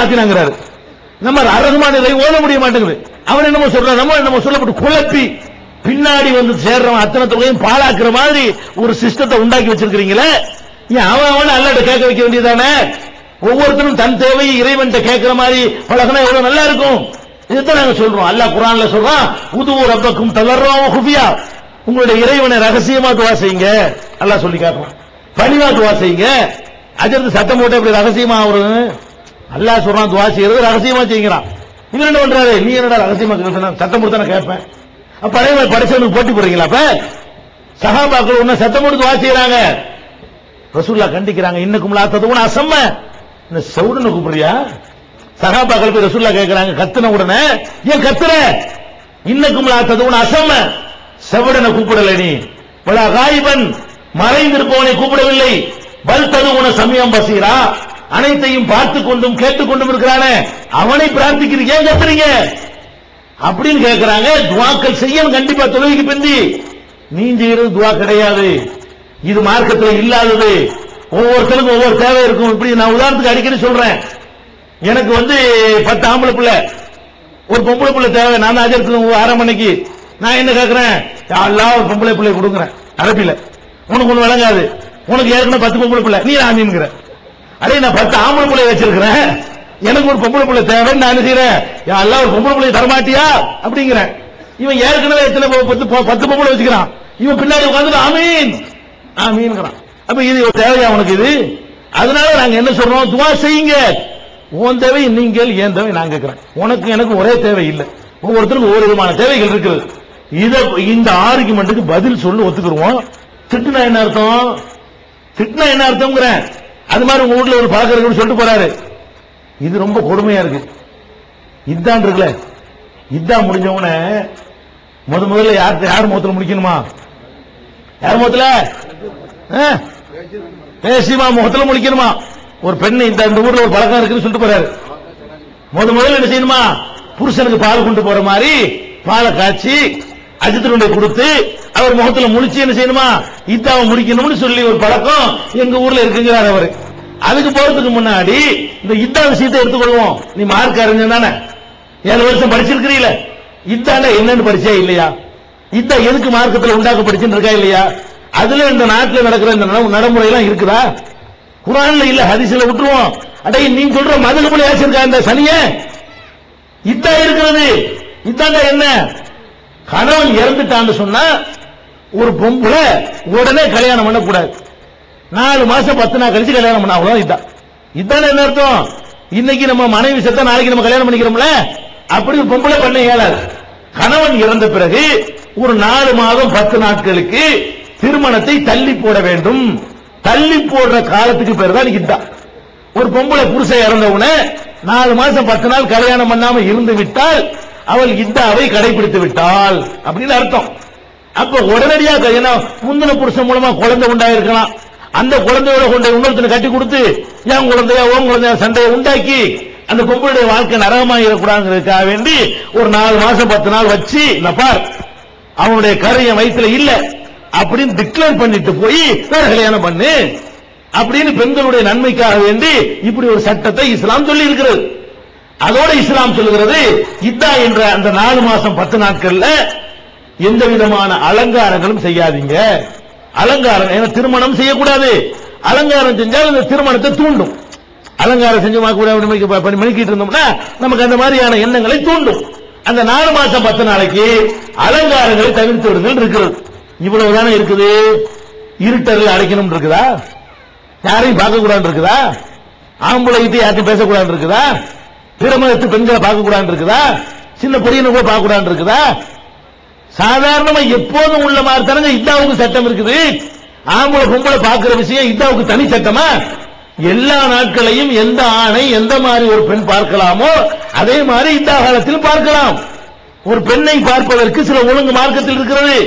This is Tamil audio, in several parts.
ஆத்தினாங்கிறாரு நம்ம அரகுமான இதை ஓத முடிய மாட்டேங்குது. அவன் என்னமோ சொல்றான் நம்ம என்னமோ சொல்லப்பட்டு குழப்பி பின்னாடி வந்து சேர்றவன் அத்தனை தொகையும் பாழாக்குற மாதிரி ஒரு சிஸ்டத்தை உண்டாக்கி வச்சிருக்கிறீங்களே? ஏன் அவன் அவன் அல்லாட்ட கேட்க வைக்க வேண்டியதானே ஒவ்வொருத்தரும் தன் தேவையை இறைவன்ட்ட கேட்கிற மாதிரி பழகினா எவ்வளவு நல்லா இருக்கும். இதுதான் நாங்க சொல்றோம். அல்லாஹ் குரான்ல சொல்றான் உதுவு ரப்பக்கும் தளர்றோம் குபியா உங்களுடைய இறைவனை ரகசியமா துவா செய்யுங்க. நல்லா சொல்லி காட்டுறான் பணிவா துவா செய்யுங்க. அது சத்தம் போட்டு இப்படி ரகசியமா வரும்? அல்லாஹ் சொல்றான் துவா செய்யறது ரகசியமா செய்யுங்கிறான் இவர் என்ன பண்றாரு? நீ என்னடா ரகசியமா கேட்க சத்தம் போட்டு நான் கேட்பேன். அப்ப அதே மாதிரி படிச்சவனுக்கு போட்டி போடுறீங்களா அப்ப? சகாபாக்கள் ஒன்னும் சத்தம் போட்டு துவா செய்யறாங்க. ரசூல்லா கண்டிக்கிறாங்க இன்னுக்கும் லாத்தது அசம்ம. இந்த சவுடுன்னு கூப்பிடுறியா? சகாபாக்கள் போய் ரசூல்லா கேட்கறாங்க கத்துன உடனே ஏன் கத்துற? இன்னக்கும் லாத்தது அசம்ம. செவடனை கூப்பிடல நீ. பல காய்பன். மறைந்திருப்பவனை கூப்பிடவில்லை. பல் உன சமயம் பசீரா. அனைத்தையும் பார்த்து கொண்டும் கேட்டுக்கொண்டும் இருக்கிறானே. அவனை பிரார்த்திக்கிறீங்க ஏன் கத்துறீங்க? அப்படின்னு கேட்கிறாங்க துவாக்கள் செய்யணும் கண்டிப்பா. தொழுகைக்கு பிந்தி. நீங்க இருந்து துவா கிடையாது. இது மார்க்கத்தில் இல்லாதது. ஒவ்வொருத்தருக்கும் ஒவ்வொரு தேவை இருக்கும். இப்படி நான் உதாரணத்துக்கு அடிக்கடி சொல்றேன். எனக்கு வந்து பத்து ஆம்பளை பிள்ளை. ஒரு பொம்பளை பிள்ளை தேவை. நான் அஜர்த்து அரை மணிக்கு. நான் என்ன கேட்கிறேன் எல்லாம் ஒரு பொம்பளை பிள்ளை கொடுக்குறேன் அரபில உனக்கு ஒண்ணு விளங்காது. உனக்கு ஏற்கனவே பத்து பொம்பளை பிள்ளை. நீ ஆமீன்கிற அடே நான் பத்து ஆம்பளை பிள்ளைய வச்சிருக்கிறேன். எனக்கு ஒரு பொம்பளை பிள்ளை தேவைன்னு நான் என்ன செய்யறேன்? எல்லாம் ஒரு பொம்பளை பிள்ளைய தரமாட்டியா? அப்படிங்கிறேன். இவன் ஏற்கனவே எத்தனை பத்து பத்து பொம்பளை வச்சுக்கிறான். இவன் பின்னாடி உட்காந்து ஆமீன். ஆமீன்ங்கிறான். அப்ப இது தேவையா உனக்கு இது? அதனால நாங்க என்ன சொல்றோம்? துவா செய்யுங்க. உன் தேவை நீங்கள் என் தேவை நான் கேட்கிறேன். உனக்கு எனக்கு ஒரே தேவை இல்லை. ஒவ்வொருத்தருக்கும் ஒவ்வொரு விதமான தேவைகள் இருக்குது. இத இந்த ஆர்குமெண்ட்டுக்கு பதில் சொல்லி ஒத்துக்குருவோம் திட்டுனா என்ன அர்த்தம்? திட்டுனா என்ன அர்த்தம்ங்கிறேன். அது மாதிரி உங்க வீட்டுல ஒரு பழக்கம் இருக்குன்னு சொல்லிட்டு போறாரு. இது ரொம்ப கொடுமையா இருக்கு. இதான் இருக்குல்ல. இதான் முடிஞ்ச உடனே முத முதல்ல யார் யார் முகத்துல முடிக்கணுமா? யார் முகத்துல? ஆ? பேசிமா முகத்துல முடிக்கணுமா? ஒரு பெண் இந்த இந்த ஊர்ல ஒரு பழக்கம் இருக்குன்னு சொல்லிட்டு போறாரு. முத முதல்ல என்ன செய்யணுமா? புருஷனுக்கு பால் கொண்டு போற மாதிரி பாலை காய்ச்சி அஜித்தினுடைய கொடுத்து அவர் முகத்துல முடிச்சு என்ன செய்யணுமா? இத்தாவை முடிக்கணும்னு சொல்லி ஒரு பழக்கம் எங்க ஊர்ல இருக்குங்கிறார் அவரு. அதுக்கு போறதுக்கு முன்னாடி இந்த இத்தா விஷயத்தை எடுத்துக்கொள்வோம். நீ மார்க் அறிஞன் தானே? ஏழு வருஷம் படிச்சிருக்கிறீல. இத்தால என்னன்னு படிச்சா இல்லையா? இத்தா எதுக்கு மார்க்கத்தில் உண்டாக்க படிச்சுட்டு இருக்கா இல்லையா? அதுல இந்த நாட்டில் நடக்கிற இந்த நடைமுறையெல்லாம் இருக்குதா? குரான்ல இல்ல ஹதிசில விட்டுருவோம். அடே நீ சொல்ற மதுரை போல ஏசிருக்கா இந்த சனிய? இத்தா இருக்கிறது. இத்தாண்டா என்ன? கணவன் இறந்துட்டான்னு சொன்னா ஒரு பொம்பளை உடனே கல்யாணம் பண்ணக்கூடாது. நாலு மாசம் பத்து நாள் கழிச்சு கல்யாணம் பண்ண அவ்வளவு இதுதான் இதானே என்ன அர்த்தம்? இன்னைக்கு நம்ம மனைவி செத்த நாளைக்கு நம்ம கல்யாணம் பண்ணிக்கிறோம்ல? அப்படி ஒரு பொம்பளை பண்ண இயலாது. கணவன் இறந்த பிறகு ஒரு நாலு மாதம் பத்து நாட்களுக்கு திருமணத்தை தள்ளி போட வேண்டும். தள்ளி போடுற காலத்துக்கு பேர் தான் இதுதான் ஒரு பொம்பளை புருஷன் இறந்த உடனே நாலு மாசம் பத்து நாள் கல்யாணம் பண்ணாம இருந்து விட்டால் அவள் இத்தாவை கடைபிடித்து விட்டாள் அப்படின்னு அர்த்தம். அப்ப உடனடியா முந்தின புருஷன் மூலமா குழந்தை உண்டாயிருக்கலாம். அந்த குழந்தையோட கொண்ட இன்னொருத்தனை கட்டி கொடுத்து என் குழந்தையா? ஓம் குழந்தையா? சண்டையை உண்டாக்கி அந்த பொம்பளுடைய வாழ்க்கை நரகமாயிடக்கூடாதுங்கிறதுக்காக வேண்டி ஒரு நாலு மாசம் பத்து நாள் வச்சு நப்பார் அவனுடைய கரைய வயிற்றுல இல்ல. அப்படின்னு டிக்ளேர் பண்ணிட்டு போய் வேற கல்யாணம் பண்ணு. அப்படின்னு பெண்களுடைய நன்மைக்காக வேண்டி இப்படி ஒரு சட்டத்தை இஸ்லாம் சொல்லி இருக்கிறது அதோட இஸ்லாம் சொல்லுகிறது இதா என்ற அந்த நாலு மாசம் பத்து நாட்கள்ல எந்த விதமான அலங்காரங்களும் செய்யாதீங்க. அலங்காரம் ஏன்னா திருமணம் செய்யக்கூடாது. அலங்காரம் செஞ்சால் அந்த திருமணத்தை தூண்டும். அலங்காரம் செஞ்சு மணிக்கிட்டு இருந்தோம்னா நமக்கு அந்த மாதிரியான எண்ணங்களை தூண்டும். அந்த நாலு மாசம் பத்து நாளைக்கு அலங்காரங்களை தவிர்த்து விடுதல் இருக்கிறது. இவ்வளவு தானே இருக்குது? இருட்டர்கள் அடைக்கணும் இருக்குதா? யாரையும் பார்க்க கூடாது இருக்குதா? ஆம்பளை கிட்ட யார்ட்டும் பேசக்கூடாது இருக்குதா? திருமணத்து பெண்களை பார்க்க கூடாது இருக்குதா? சின்ன பொடியனை கூட பார்க்க கூடாது இருக்குதா? சாதாரணமா எப்போதும் உள்ள மாதிரி தானங்க இதாவுக்கு சட்டம் இருக்குது. ஆம்பளை பொம்பளை பார்க்கிற விஷயம் இதாவுக்கு தனி சட்டமா? எல்லா நாட்களையும் எந்த ஆணை எந்த மாதிரி ஒரு பெண் பார்க்கலாமோ அதே மாதிரி இந்த காலத்திலும் பார்க்கலாம். ஒரு பெண்ணை பார்ப்பதற்கு சில ஒழுங்கு மார்க்கத்தில் இருக்கிறது.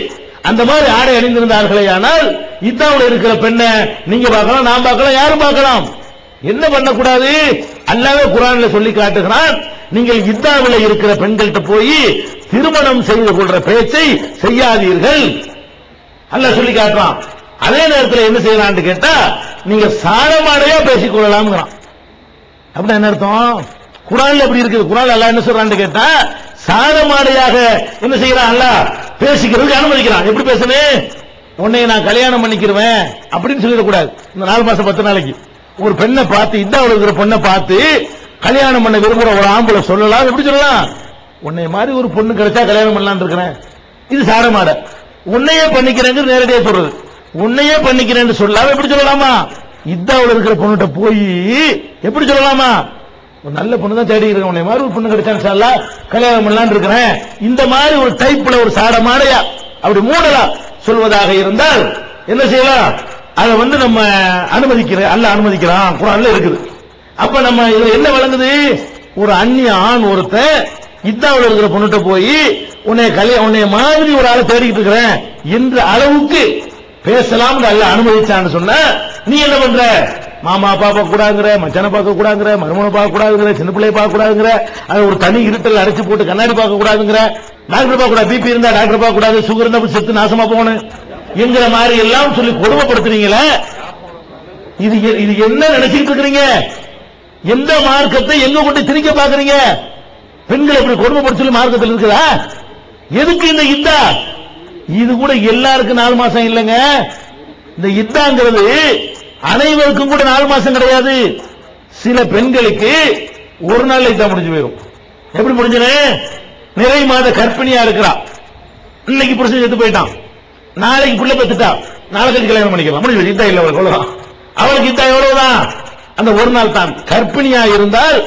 அந்த மாதிரி ஆடை அணிந்திருந்தார்களே ஆனால் இத்தாவில் இருக்கிற பெண்ணை நீங்க பார்க்கலாம் நான் பார்க்கலாம் யாரும் பார்க்கலாம். என்ன பண்ணக்கூடாது? அல்லாவே குரான்ல சொல்லி காட்டுகிறான் நீங்கள் இத்தாவில் இருக்கிற பெண்கள்கிட்ட போய் திருமணம் செய்து கொள்ற பேச்சை செய்யாதீர்கள். அல்ல சொல்லி காட்டுறான். அதே நேரத்தில் என்ன செய்யலாம்னு கேட்டா நீங்க சாரமாடையா பேசிக் கொள்ளலாம்ங்கிறான். அப்படின்னா என்ன அர்த்தம்? குரான் எப்படி இருக்குது? குரான் அல்ல என்ன சொல்றான்னு கேட்டா சாதமாடையாக என்ன செய்யறான்? அல்ல பேசிக்கிறதுக்கு அனுமதிக்கிறான். எப்படி பேசுனேன் உன்னை நான் கல்யாணம் பண்ணிக்கிறேன் அப்படின்னு சொல்லிடக்கூடாது. இந்த நாலு மாசம் பத்து நாளைக்கு. ஒரு பெண்ணை பார்த்து இந்த இருக்கிற பொண்ணை பார்த்து கல்யாணம் பண்ண விரும்புற ஒரு ஆம்பளை சொல்லலாம். எப்படி சொல்லலாம்? உன்னை மாதிரி ஒரு பொண்ணு கிடைச்சா கல்யாணம் பண்ணலாம்னு இருக்கிறேன். இது சாரமாட உன்னையே பண்ணிக்கிறேங்க நேரடியாக சொல்றது. உன்னையே பண்ணிக்கிறேன்னு சொல்லாம எப்படி சொல்லலாமா? இதாவில் இருக்கிற பொண்ணுகிட்ட போய் எப்படி சொல்லலாமா? ஒரு நல்ல பொண்ணு தான் தேடி இருக்கேன் உன்னை மாதிரி ஒரு பொண்ணு கிடைச்சா சாலா கல்யாணம் பண்ணலாம்னு இருக்கிறேன். இந்த மாதிரி ஒரு டைப்ல ஒரு சாடமாடையா அப்படி மூடலா சொல்வதாக இருந்தால் என்ன செய்யலாம்? அதை வந்து நம்ம அனுமதிக்கிற அல்ல அனுமதிக்கிறான். குரான்ல இருக்குது. அப்ப நம்ம இதுல என்ன விளங்குது ஒரு அந்நிய ஆண் ஒருத்தன் இத்தாவில் இருக்கிற பொண்ணுகிட்ட போய் உன்னை கல்யாணம் உன்னை மாதிரி ஒரு ஆளை தேடிக்கிட்டு இருக்கிறேன். என்ற அளவுக்கு பேசலாம் அல்ல அனுமதிச்சான்னு சொன்ன நீ என்ன பண்ற? மாமா பாப்பா கூடாதுங்கிற மச்சான பார்க்க கூடாதுங்கிற மருமனை பார்க்க கூடாதுங்கிற சின்ன பிள்ளைய பார்க்க கூடாதுங்கிற அது ஒரு தனி இருட்டல் அடைச்சு போட்டு கண்ணாடி பார்க்க கூடாதுங்கிற டாக்டர் பார்க்க கூடாது பிபி இருந்தா டாக்டர் பார்க்க கூடாது சுகர் இருந்தா செத்து நாசமா போகணும். என்கிற மாதிரி எல்லாம் சொல்லி கொடுமைப்படுத்துறீங்களே? இது இது என்ன நினைச்சிட்டு இருக்கிறீங்க? எந்த மார்க்கத்தை எங்க கொண்டு திணிக்க பாக்குறீங்க? பெண்கள் எப்படி கொடுமைப்படுத்த மார்க்கத்தில் இருக்குதா? எதுக்கு இந்த இத்தா இது கூட எல்லாருக்கும் நாலு மாசம் இல்லைங்க. இந்த இத்தாங்கிறது அனைவருக்கும் கூட நாலு மாசம் கிடையாது. சில பெண்களுக்கு ஒரு நாள் இத்தா முடிஞ்சு போயிடும் எப்படி முடிஞ்சது? நிறை மாத கர்ப்பிணியா இருக்கிறா. இன்னைக்கு புருஷன் செத்து போயிட்டான். நாளைக்கு பிள்ளை பெத்துட்டா. நாளைக்கு கல்யாணம் பண்ணிக்கலாம். முடிஞ்சு இத்தா இல்ல அவளுக்கு அவளுக்கு இத்தா எவ்வளவுதான்? அந்த ஒரு நாள் தான். கர்ப்பிணியா இருந்தால்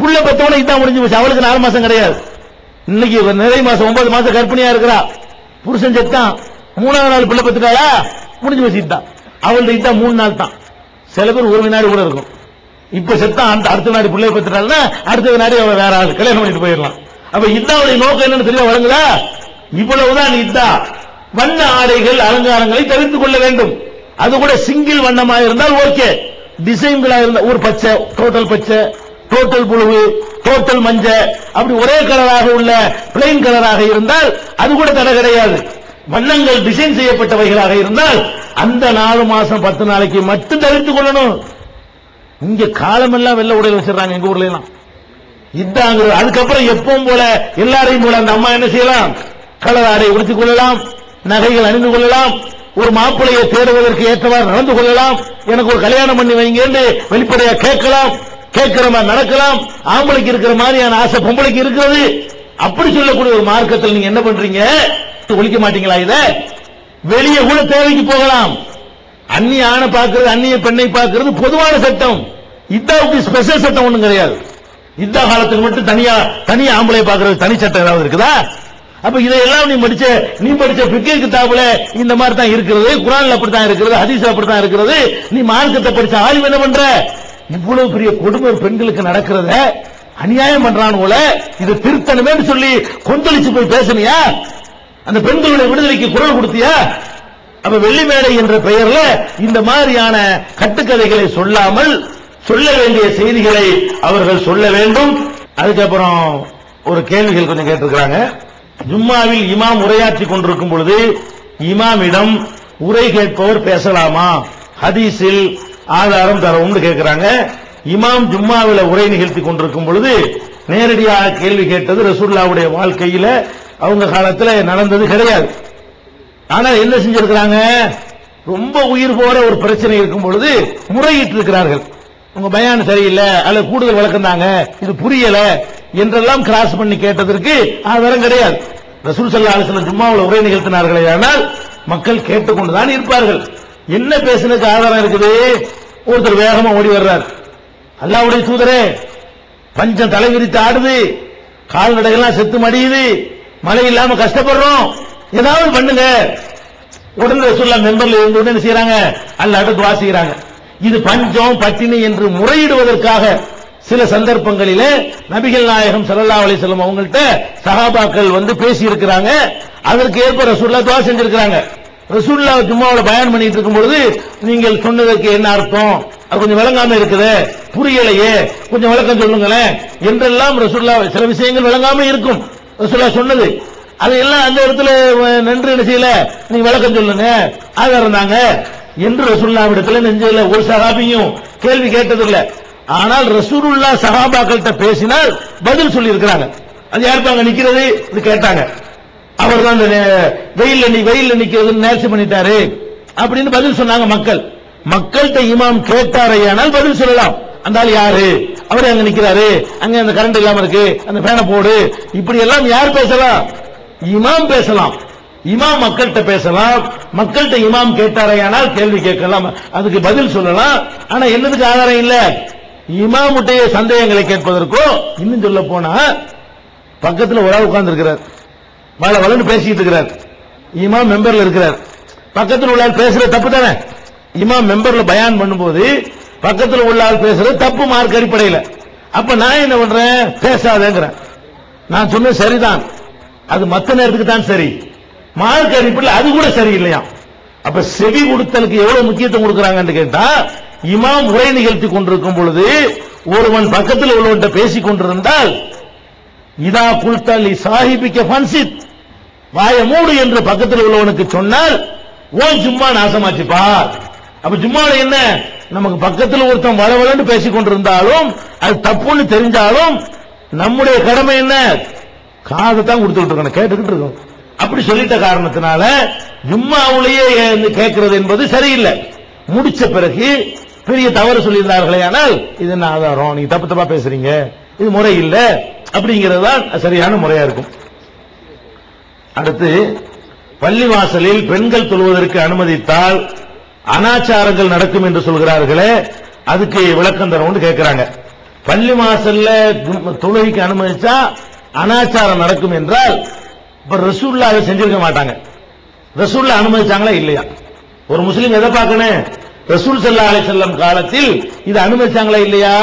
புள்ள பெத்தவன இத்தா முடிஞ்சு போச்சு. அவளுக்கு நாலு மாசம் கிடையாது. இன்னைக்கு இவ நிறை மாசம் ஒன்பது மாசம் கர்ப்பிணியா இருக்கிறா. புருஷன் செத்தான். மூணாவது நாள் பிள்ளை பத்துட்டாளா? முடிஞ்சு போச்சு இத்தா அவளுக்கு இதான் மூணு நாள் தான். சில பேர் ஒரு வினாடி கூட இருக்கும். இப்ப செத்தான் அந்த அடுத்த நாடு பிள்ளை பத்துட்டாள்னா அடுத்த வினாடி அவள் வேற ஆள். கல்யாணம் பண்ணிட்டு போயிடலாம். அப்ப இத்தாவுடைய நோக்கம் என்னன்னு தெரிய வழங்குதா? இவ்வளவுதான் இதா வண்ண ஆடைகள் அலங்காரங்களை தவிர்த்துக் கொள்ள வேண்டும். அது கூட சிங்கிள் வண்ணமா இருந்தால் ஓகே. டிசைன்களா இருந்த ஒரு பச்சை டோட்டல் பச்சை டோட்டல் புழுவு டோட்டல் மஞ்ச அப்படி ஒரே கலராக உள்ள பிளைன் கலராக இருந்தால் அது கூட தடை கிடையாது. வண்ணங்கள் டிசைன் செய்யப்பட்டவைகளாக இருந்தால் அந்த நாலு மாசம் பத்து நாளைக்கு மட்டும் தவிர்த்து கொள்ளணும். இங்க காலமெல்லாம் வெள்ள உடையில் வச்சிடறாங்க எங்க ஊர்ல எல்லாம். இதாங்கிறது அதுக்கப்புறம் எப்பவும் போல எல்லாரையும் போல அந்த அம்மா என்ன செய்யலாம்? கலர் ஆடை உடுத்திக் கொள்ளலாம் நகைகள் அணிந்து கொள்ளலாம் ஒரு மாப்பிள்ளையை தேடுவதற்கு ஏற்றவாறு நடந்து கொள்ளலாம். எனக்கு ஒரு கல்யாணம் பண்ணி வைங்கன்னு வெளிப்படையா கேட்கலாம். கேட்கிற மாதிரி நடக்கலாம். ஆம்பளைக்கு இருக்கிற மாதிரியான ஆசை பொம்பளைக்கு இருக்கிறது. அப்படி சொல்லக்கூடிய ஒரு மார்க்கத்தில் நீங்க என்ன பண்றீங்க? ஒழிக்க மாட்டீங்களா இத? வெளியே கூட தேவைக்கு போகலாம். அந்நிய ஆணை பார்க்கறது அந்நிய பெண்ணை பார்க்கறது பொதுவான சட்டம். இதாவுக்கு ஸ்பெஷல் சட்டம் ஒண்ணும் கிடையாது. இந்த காலத்துக்கு மட்டும் தனியா தனியா ஆம்பளை பார்க்கறது தனி சட்டம் ஏதாவது இருக்குதா? அப்ப இதையெல்லாம் நீ படிச்ச நீ படிச்ச பிக்கை கிதாபுல இந்த மாதிரி தான் இருக்கிறது குரான்ல அப்படித்தான் இருக்கிறது ஹதீஸ் அப்படித்தான் இருக்கிறது. நீ மார்க்கத்தை படிச்ச ஆய்வு என்ன பண்ற? இவ்வளவு பெரிய கொடுமை பெண்களுக்கு நடக்கிறத அநியாயம் பண்றான் போல இது திருத்தணுமே சொல்லி கொந்தளிச்சு போய் பேசுனியா? அந்த பெண்களுடைய விடுதலைக்கு குரல் கொடுத்தியா? அப்ப வெள்ளி மேடை என்ற பெயர்ல இந்த மாதிரியான கட்டுக்கதைகளை சொல்லாமல் சொல்ல வேண்டிய செய்திகளை அவர்கள் சொல்ல வேண்டும். அதுக்கப்புறம் ஒரு கேள்விகள் கொஞ்சம் கேட்டிருக்கிறாங்க. ஜும்மாவில் இமாம் உரையாற்றி கொண்டிருக்கும் பொழுது இமாமிடம் உரை கேட்பவர் பேசலாமா? ஹதீஸில் ஆதாரம் தரவும்னு கேட்கிறாங்க. இமாம் ஜும்மாவில் உரை நிகழ்த்தி கொண்டிருக்கும் பொழுது நேரடியாக கேள்வி கேட்டது ரசூல்லாவுடைய வாழ்க்கையில அவங்க காலத்துல நடந்தது கிடையாது. ஆனா என்ன செஞ்சிருக்கிறாங்க? ரொம்ப உயிர் போற ஒரு பிரச்சனை இருக்கும் பொழுது முறையிட்டு இருக்கிறார்கள் உங்க பயான் சரியில்லை அல்ல கூடுதல் வழக்கம் தாங்க இது புரியல என்றெல்லாம் கிராஸ் பண்ணி கேட்டதற்கு ஆதாரம் கிடையாது. ரசூல் சல்லா அலிஸ்லாம் ஜும்மாவில் உரை நிகழ்த்தினார்களே ஆனால் மக்கள் கேட்டுக்கொண்டுதான் இருப்பார்கள். என்ன பேசுனதுக்கு ஆதாரம் இருக்குது? ஒருத்தர் வேகமா ஓடி வர்றார். அல்லாவுடைய தூதரே பஞ்சம் தலை விரித்து ஆடுது. கால்நடைகள்லாம் செத்து மடியுது. மழை இல்லாம கஷ்டப்படுறோம். ஏதாவது பண்ணுங்க. உடனே ரசூல்லா மெம்பர்ல இருந்து உடனே என்ன செய்யறாங்க அல்லாட்ட துவா செய்யறாங்க இது பஞ்சம் பட்டினி என்று முறையிடுவதற்காக சில சந்தர்ப்பங்களில நபிகள் நாயகம் சல்லா அலி செல்லம் அவங்கள்ட்ட சகாபாக்கள் வந்து பேசி இருக்கிறாங்க அதற்கு ஏற்ப ரசூல்லா துவா செஞ்சிருக்கிறாங்க. ரசூல்லா ஜும்மாவோட பயன் பண்ணிட்டு இருக்கும் பொழுது நீங்கள் சொன்னதற்கு என்ன அர்த்தம்? அது கொஞ்சம் விளங்காம இருக்குது. புரியலையே. கொஞ்சம் விளக்கம் சொல்லுங்களேன். என்றெல்லாம் ரசூல்லா சில விஷயங்கள் விளங்காம இருக்கும். ரசூல்லா சொன்னது. அதையெல்லாம் அந்த இடத்துல அஹ், நின்று என்ன செய்யல? நீங்க விளக்கம் சொல்லுங்க. ஆதாரம் தாங்க. என்று ரசூல்லாவிடத்துல நெஞ்சல ஒரு சகாபியும் கேள்வி கேட்டதில்லை. ஆனால் ரசூலுல்லா சஹாபாக்கள்கிட்ட பேசினால் பதில் சொல்லி இருக்கிறாங்க அது யாருக்கு அங்க நிக்கிறது? இது கேட்டாங்க. அவர் தான் வெயில்ல நீ வெயில்ல நிக்கிறது நேர்ச்சி பண்ணிட்டாரு அப்படின்னு பதில் சொன்னாங்க மக்கள். மக்கள்கிட்ட இமாம் கேட்டாரையானால் பதில் சொல்லலாம். அந்த ஆள் யாரு? அவர் அங்க நிக்கிறாரு. அங்க அந்த கரண்ட் இல்லாம இருக்கு. அந்த பேனை போடு. இப்படி எல்லாம் யார் பேசலாம்? இமாம் பேசலாம். இமாம் மக்கள்கிட்ட பேசலாம். மக்கள்கிட்ட இமாம் கேட்டாரையானால் கேள்வி கேட்கலாம். அதுக்கு பதில் சொல்லலாம். ஆனா என்னதுக்கு ஆதாரம் இல்லை? இமாமுடைய சந்தேகங்களை கேட்பதற்கோ? இன்னும் சொல்ல போனா பக்கத்தில் ஒரு உட்கார்ந்து இருக்கிறார் வள வளன்னு பேசிட்டு இருக்கிறார். இமாம் மெம்பர்ல இருக்கிறார். பக்கத்தில் உள்ள ஆள் தப்பு தானே? இமாம் மெம்பர்ல பயான் பண்ணும்போது பக்கத்தில் உள்ள ஆள் பேசுறது தப்பு மார்க் அடிப்படையில. அப்ப நான் என்ன பண்றேன்? பேசாதேங்கிறேன். நான் சொன்ன சரிதான். அது மத்த நேரத்துக்கு தான் சரி. மார்க் அடிப்படையில் அது கூட சரி இல்லையா அப்ப செவி கொடுத்தலுக்கு எவ்வளவு முக்கியத்துவம் கொடுக்குறாங்கன்னு கேட்டா இமாம் உரை நிகழ்த்தி கொண்டிருக்கும் பொழுது ஒருவன் பக்கத்தில் உள்ளவன்கிட்ட பேசிக் கொண்டிருந்தால் இதா குல்தல் சாஹிபிக்க பன்சித் வாய மூடு என்று பக்கத்தில் உள்ளவனுக்கு சொன்னால் ஓ சும்மா நாசமாச்சுப்பா அப்ப ஜும்மால என்ன? நமக்கு பக்கத்தில் ஒருத்தன் வளவளன்னு பேசிக் கொண்டிருந்தாலும் அது தப்புன்னு தெரிஞ்சாலும் நம்முடைய கடமை என்ன? காதை தான் கொடுத்துட்டு இருக்கணும் கேட்டுக்கிட்டு இருக்கோம் அப்படி சொல்லிட்ட காரணத்தினால ஜும்மாவுலயே கேட்கிறது என்பது சரியில்லை. முடிச்ச பிறகு பெரிய தவறு சொல்லியிருந்தார்களே ஆனால் இது என்ன ஆதாரம்? நீங்க தப்பு தப்பா பேசுறீங்க. இது முறை இல்லை. அப்படிங்கிறது தான் சரியான முறையா இருக்கும். அடுத்து பள்ளிவாசலில் பெண்கள் தொழுவதற்கு அனுமதித்தால் அனாச்சாரங்கள் நடக்கும் என்று சொல்கிறார்களே அதுக்கு விளக்கம் தரணும்னு கேட்கிறாங்க பள்ளி வாசல்ல தொழுகைக்கு அனுமதிச்சா அனாச்சாரம் நடக்கும் என்றால் இப்ப ரசூல்லா அதை செஞ்சிருக்க மாட்டாங்க. ரசூல்லா அனுமதிச்சாங்களா இல்லையா? ஒரு முஸ்லீம் எதை பார்க்கணும்? ரசூல் சல்லா அலை செல்லம் காலத்தில் இது அனுமதிச்சாங்களா இல்லையா?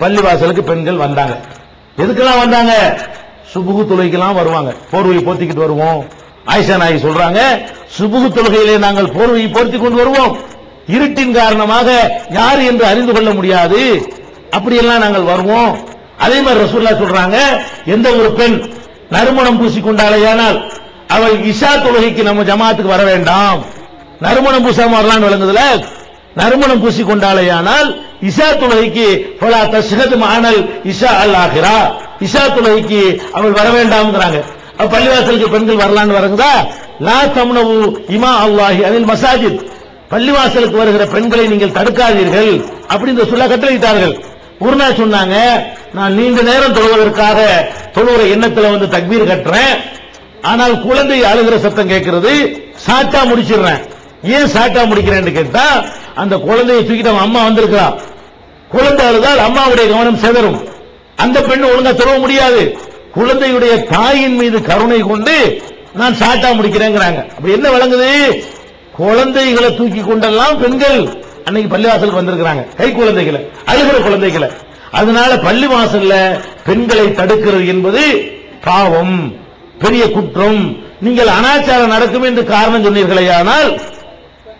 பள்ளிவாசலுக்கு பெண்கள் வந்தாங்க. எதுக்கெல்லாம் வந்தாங்க? சுபுகு தொழுகைக்கெல்லாம் வருவாங்க. போர்வையை போத்திக்கிட்டு வருவோம். ஆயிஷா நாயகி சொல்றாங்க சுபுகு தொழுகையிலே நாங்கள் போர்வை போர்த்தி கொண்டு வருவோம். இருட்டின் காரணமாக யார் என்று அறிந்து கொள்ள முடியாது. அப்படியெல்லாம் நாங்கள் வருவோம். அதே மாதிரி ரசூல்லா சொல்றாங்க எந்த ஒரு பெண் நறுமணம் பூசிக்கொண்டாலேயானால் அவள் இஷா தொழுகைக்கு நம்ம ஜமாத்துக்கு வர வேண்டாம். நறுமணம் பூசாம வரலான்னு விளங்குதுல நறுமணம் பூசிக்கொண்டாலேயானால் இஷா தொழுகைக்கு பலா தஸ்ஹத் மானல் இஷா அல் ஆகிறா இஷா தொழுகைக்கு அவள் வர வேண்டாம்ங்கிறாங்க. பள்ளிவாசலுக்கு பெண்கள் வரலான்னு வரங்குதா லா தம்னவு இமா அல்லாஹி அனில் மசாஜித். பள்ளிவாசலுக்கு வருகிற பெண்களை நீங்கள் தடுக்காதீர்கள் அப்படி இந்த சொல்ல கட்டளையிட்டார்கள். ஒரு நாள் சொன்னாங்க நான் நீண்ட நேரம் தொழுவதற்காக தொழுகிற எண்ணத்துல வந்து தக்பீர் கட்டுறேன். ஆனால் குழந்தை அழுகிற சத்தம் கேட்கிறது. சாட்டா முடிச்சிடுறேன். ஏன் சாட்டா முடிக்கிறேன்னு கேட்டா அந்த குழந்தையை தூக்கிட்டு அவன் அம்மா வந்திருக்கிறா. குழந்தை அழுதால் அம்மாவுடைய கவனம் சிதறும். அந்த பெண் ஒழுங்கா தொழ முடியாது. குழந்தையுடைய தாயின் மீது கருணை கொண்டு நான் சாட்டா முடிக்கிறேங்கிறாங்க. அப்படி என்ன விளங்குது? குழந்தைகளை தூக்கி கொண்டெல்லாம் பெண்கள் அன்னைக்கு பள்ளிவாசலுக்கு வந்திருக்கிறாங்க. கை குழந்தைகளை அழுகிற குழந்தைகளை. அதனால பள்ளி வாசல்ல பெண்களை தடுக்கிறது என்பது பாவம் பெரிய குற்றம். நீங்கள் அனாச்சாரம் நடக்கும் என்று காரணம் சொன்னீர்களே ஆனால்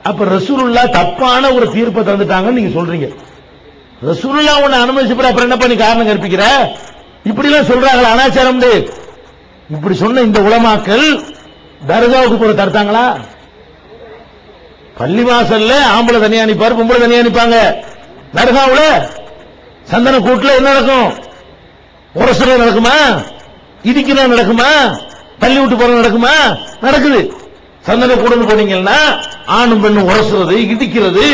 அப்ப ரசூலுல்லா தப்பான ஒரு தீர்ப்பை தந்துட்டாங்கன்னு நீங்க சொல்றீங்க. ரசூலுல்லா உன்னை அனுமதிச்சு அப்புறம் என்ன பண்ணி காரணம் கற்பிக்கிற? இப்படி எல்லாம் சொல்றாங்களா அனாச்சாரம் இப்படி சொன்ன இந்த உலமாக்கள் தர்காவுக்கு போற தடுத்தாங்களா பள்ளி வாசல்ல ஆம்பளை தனியா நிப்பாரு பொம்பளை தனியா நிப்பாங்க. தர்காவுல சந்தன கூட்டுல என்ன நடக்கும்? உரசுல நடக்குமா? இடிக்கிற நடக்குமா? தள்ளி விட்டு போற நடக்குமா? நடக்குது. சந்தன கூடன்னு போனீங்கன்னா ஆணும் பெண்ணும் உரசுறது இடிக்கிறது.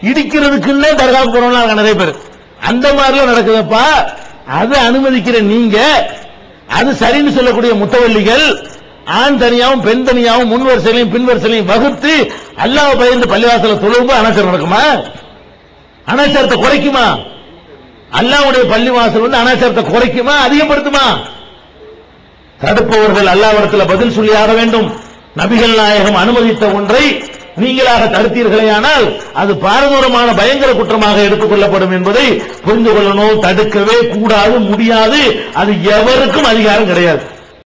இடிக்கிறதுக்குன்னே தர்காவுக்கு போறவங்க நிறைய பேர். அந்த மாதிரிலாம் நடக்குதப்பா. அது அனுமதிக்கிற நீங்க அது சரின்னு சொல்லக்கூடிய முத்தவள்ளிகள் ஆண் தனியாவும் பெண் தனியாவும் முன் வரிசையிலையும் பின் வரிசையிலையும் வகுத்து அல்லாஹ் பயந்து பள்ளிவாசல தொழும்பு அனாச்சாரம் நடக்குமா? அனாச்சாரத்தை குறைக்குமா? அல்லாவுடைய பள்ளிவாசல் வந்து அனாச்சாரத்தை குறைக்குமா? அதிகப்படுத்துமா? தடுப்பவர்கள் அல்லாவிடத்தில் பதில் சொல்லி ஆட வேண்டும். நபிகள் நாயகம் அனுமதித்த ஒன்றை நீங்களாக தடுத்தீர்களே ஆனால் அது பாரதூரமான பயங்கர குற்றமாக எடுத்துக் கொள்ளப்படும் என்பதை புரிந்து கொள்ளணும் தடுக்கவே கூடாது முடியாது. அது எவருக்கும் அதிகாரம் கிடையாது.